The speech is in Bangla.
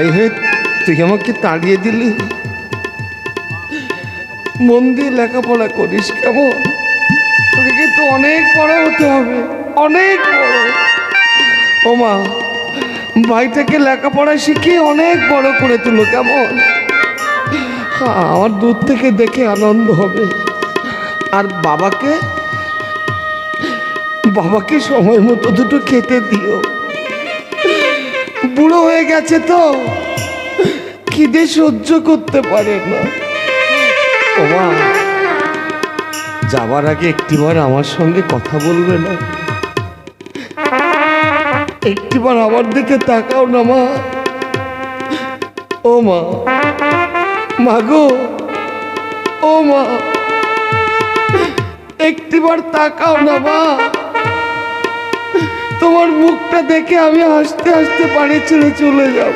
ভাই হয়ে তুই আমাকে তাড়িয়ে দিলি? মন দিয়ে লেখাপড়া করিস কেমন? তোকে কিন্তু অনেক বড় হতে হবে, অনেক বড় ও মা, ভাইটাকে লেখাপড়া শিখিয়ে অনেক বড় করে তুলো কেমন? আমার দূর থেকে দেখে আনন্দ হবে। আর বাবাকে বাবাকে সময় মতো দুটো খেতে দিও। বুড়ো হয়ে গেছে তো। খিদে সহ্য করতে পারে না। যাবার আগে একটিবার আমার সঙ্গে কথা বলবে না। একটিবার আমার দিকে তাকাও না, মা। ও মা মাগো ও মা, একটিবার তাকাও না, মা। মুখটা দেখে আমি হাসতে হাসতে বাড়ি ছেড়ে চলে যাব।